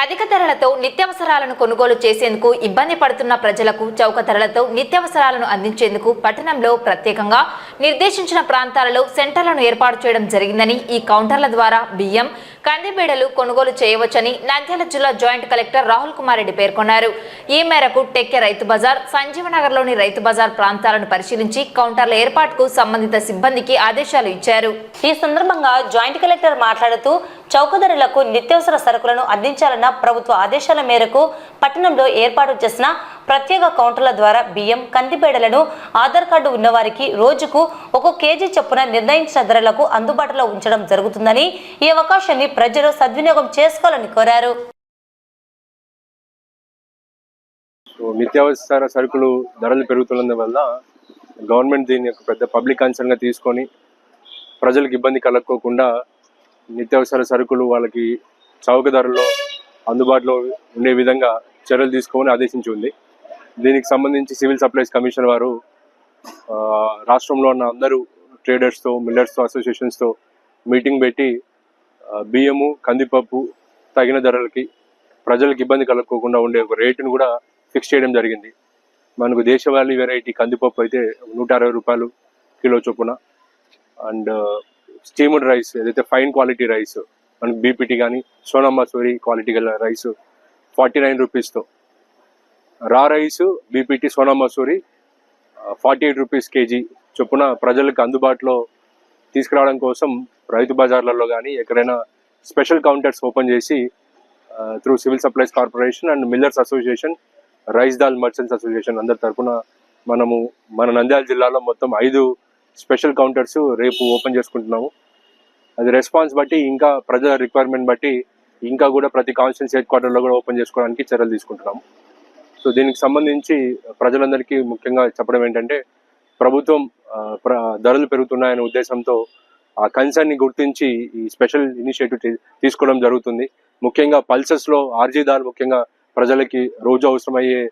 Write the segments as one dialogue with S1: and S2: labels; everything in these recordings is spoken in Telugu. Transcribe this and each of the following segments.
S1: అధిక ధరలతో నిత్యావసరాలను కొనుగోలు చేసేందుకు ఇబ్బంది పడుతున్న ప్రజలకు చౌక ధరలతో నిత్యావసరాలను అందించేందుకు పట్టణంలో ప్రత్యేకంగా నిర్దేశించిన ప్రాంతాలలో సెంటర్లను ఏర్పాటు చేయడం జరిగిందని ఈ కౌంటర్ల ద్వారా బియ్యం కందిబీడలు కొనుగోలు చేయవచ్చని నంద్యాల జిల్లా జాయింట్ కలెక్టర్ రాహుల్ కుమార్ రెడ్డి పేర్కొన్నారు. ఈ మేరకు టెక్కె రైతు బజార్ సంజీవనగర్లోని రైతు బజార్ ప్రాంతాలను పరిశీలించి కౌంటర్ల ఏర్పాటుకు సంబంధిత సిబ్బందికి ఆదేశాలు ఇచ్చారు.
S2: ఈ సందర్భంగా జాయింట్ కలెక్టర్ మాట్లాడుతూ చౌకధరలకు నిత్యావసర సరుకులను అందించాలన్న ప్రభుత్వ ఆదేశాల మేరకు పట్టణంలో ఏర్పాటు చేసిన ప్రత్యేక కౌంటర్ల ద్వారా బియ్యం కందిపేడలను ఆధార్ కార్డు ఉన్నవారికి రోజుకు ఒక కేజీ చొప్పున నిర్ణయించిన ధరలకు అందుబాటులో ఉంచడం జరుగుతుందని ఈ అవకాశాన్ని ప్రజలు సద్వినియోగం చేసుకోవాలని కోరారు.
S3: నిత్యావసర సరుకులు ధరలు పెరుగుతున్నందు వల్ల గవర్నమెంట్ దీన్ని ఒక పెద్ద పబ్లిక్ కన్సర్న్గా తీసుకొని ప్రజలకు ఇబ్బంది కలగకోకుండా నిత్యావసర సరుకులు వాళ్ళకి చౌక ధరల్లో అందుబాటులో ఉండే విధంగా చర్యలు తీసుకోమని ఆదేశించి ఉంది. దీనికి సంబంధించి సివిల్ సప్లైస్ కమిషన్ వారు రాష్ట్రంలో ఉన్న అందరూ ట్రేడర్స్తో మిల్లర్స్తో అసోసియేషన్స్తో మీటింగ్ పెట్టి బియ్యము కందిపప్పు తగిన ధరలకి ప్రజలకు ఇబ్బంది కలగకుండా ఉండే ఒక రేటును కూడా ఫిక్స్ చేయడం జరిగింది. మనకు దేశవాళీ వెరైటీ కందిపప్పు అయితే నూట అరవై రూపాయలు కిలో చొప్పున. అండ్ స్టీమ్డ్ రైస్ ఏదైతే ఫైన్ క్వాలిటీ రైస్ మనకి బీపీటీ కానీ సోనా మసూరి క్వాలిటీ గల rice forty nine రూపీస్తో. Raw rice BPT Sona Masuri forty eight rupees K G చొప్పున ప్రజలకు అందుబాటులో తీసుకురావడం కోసం రైతు బజార్లలో కానీ ఎక్కడైనా స్పెషల్ కౌంటర్స్ ఓపెన్ చేసి through civil supplies corporation and millers association rice dal merchants association అందరి తరఫున మనము మన నంద్యాల జిల్లాలో మొత్తం ఐదు స్పెషల్ కౌంటర్స్ రేపు ఓపెన్ చేసుకుంటున్నాము. అది రెస్పాన్స్ బట్టి ఇంకా ప్రజల రిక్వైర్మెంట్ బట్టి ఇంకా కూడా ప్రతి కాన్స్టిట్యూన్స్ హెడ్ క్వార్టర్లో కూడా ఓపెన్ చేసుకోవడానికి చర్యలు తీసుకుంటున్నాము. సో దీనికి సంబంధించి ప్రజలందరికీ ముఖ్యంగా చెప్పడం ఏంటంటే ప్రభుత్వం ప్ర- ధరలు పెరుగుతున్నాయనే ఉద్దేశంతో ఆ కన్సర్న్ని గుర్తించి ఈ స్పెషల్ ఇనిషియేటివ్ తీసుకోవడం జరుగుతుంది. ముఖ్యంగా పల్సెస్లో ఆర్జీ దాల్ ముఖ్యంగా ప్రజలకి రోజు అవసరమయ్యే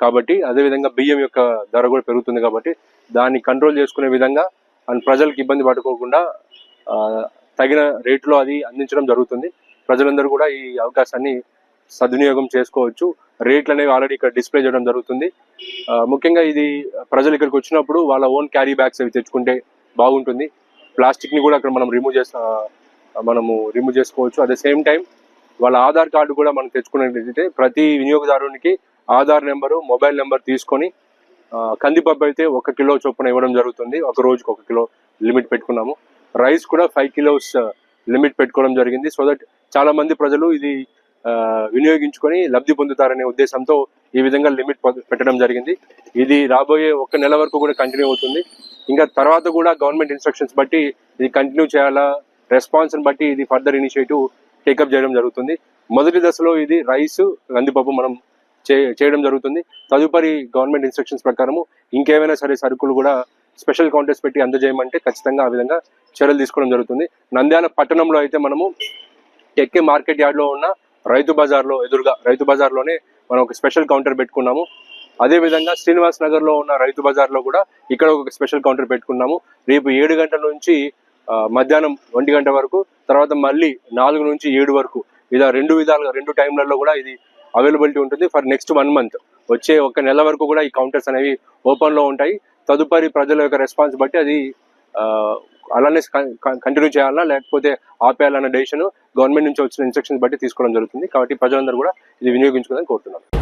S3: కాబట్టి అదేవిధంగా బియ్యం యొక్క ధర కూడా పెరుగుతుంది కాబట్టి దాన్ని కంట్రోల్ చేసుకునే విధంగా అండ్ ప్రజలకు ఇబ్బంది పడుకోకుండా తగిన రేట్లో అది అందించడం జరుగుతుంది. ప్రజలందరూ కూడా ఈ అవకాశాన్ని సద్వినియోగం చేసుకోవచ్చు. రేట్లు అనేవి ఆల్రెడీ ఇక్కడ డిస్ప్లే చేయడం జరుగుతుంది. ముఖ్యంగా ఇది ప్రజలు ఇక్కడికి వచ్చినప్పుడు వాళ్ళ ఓన్ క్యారీ బ్యాగ్స్ అవి తెచ్చుకుంటే బాగుంటుంది. ప్లాస్టిక్ని కూడా అక్కడ మనం రిమూవ్ చేస్తా మనము రిమూవ్ చేసుకోవచ్చు. అట్ ద సేమ్ టైం వాళ్ళ ఆధార్ కార్డు కూడా మనం తెచ్చుకున్నట్లయితే ప్రతి వినియోగదారునికి ఆధార్ నెంబరు మొబైల్ నెంబర్ తీసుకొని కందిపప్పు అయితే ఒక కిలో చొప్పున ఇవ్వడం జరుగుతుంది. ఒక రోజుకి ఒక కిలో లిమిట్ పెట్టుకున్నాము. రైస్ కూడా ఫైవ్ కిలోస్ లిమిట్ పెట్టుకోవడం జరిగింది. సో దట్ చాలా మంది ప్రజలు ఇది వినియోగించుకొని లబ్ధి పొందుతారనే ఉద్దేశంతో ఈ విధంగా లిమిట్ పెట్టడం జరిగింది. ఇది రాబోయే ఒక్క నెల వరకు కూడా కంటిన్యూ అవుతుంది. ఇంకా తర్వాత కూడా గవర్నమెంట్ ఇన్స్ట్రక్షన్స్ బట్టి ఇది కంటిన్యూ చేయాలా రెస్పాన్స్ని బట్టి ఇది ఫర్దర్ ఇనిషియేటివ్ టేకప్ చేయడం జరుగుతుంది. మొదటి దశలో ఇది రైస్ కందిపప్పు మనం చే- చేయడం జరుగుతుంది. తదుపరి గవర్నమెంట్ ఇన్స్ట్రక్షన్స్ ప్రకారము ఇంకేమైనా సరే సరుకులు కూడా స్పెషల్ కౌంటర్స్ పెట్టి అందజేయమంటే ఖచ్చితంగా ఆ విధంగా చర్యలు తీసుకోవడం జరుగుతుంది. నంద్యాల పట్టణంలో అయితే మనము టెక్కే మార్కెట్ యార్డ్లో ఉన్న రైతు బజార్లో ఎదురుగా రైతు బజార్లోనే మనం ఒక స్పెషల్ కౌంటర్ పెట్టుకున్నాము. అదే విధంగా శ్రీనివాస్ నగర్లో ఉన్న రైతు బజార్లో కూడా ఇక్కడ ఒక స్పెషల్ కౌంటర్ పెట్టుకున్నాము. రేపు ఏడు గంటల నుంచి మధ్యాహ్నం ఒంటి గంట వరకు తర్వాత మళ్ళీ నాలుగు నుంచి ఏడు వరకు ఇలా రెండు విధాలుగా రెండు టైంలలో కూడా ఇది అవైలబిలిటీ ఉంటుంది. ఫర్ నెక్స్ట్ వన్ మంత్ వచ్చే ఒక నెల వరకు కూడా ఈ కౌంటర్స్ అనేవి ఓపెన్లో ఉంటాయి. తదుపరి ప్రజల యొక్క రెస్పాన్స్ బట్టి అది అలానే కంటిన్యూ చేయాలా లేకపోతే ఆపేయాలన్న డెసిషన్ గవర్నమెంట్ నుంచి వచ్చిన ఇన్స్ట్రక్షన్స్ బట్టి తీసుకోవడం జరుగుతుంది. కాబట్టి ప్రజలందరూ కూడా ఇది వినియోగించుకోవాలని కోరుతున్నాను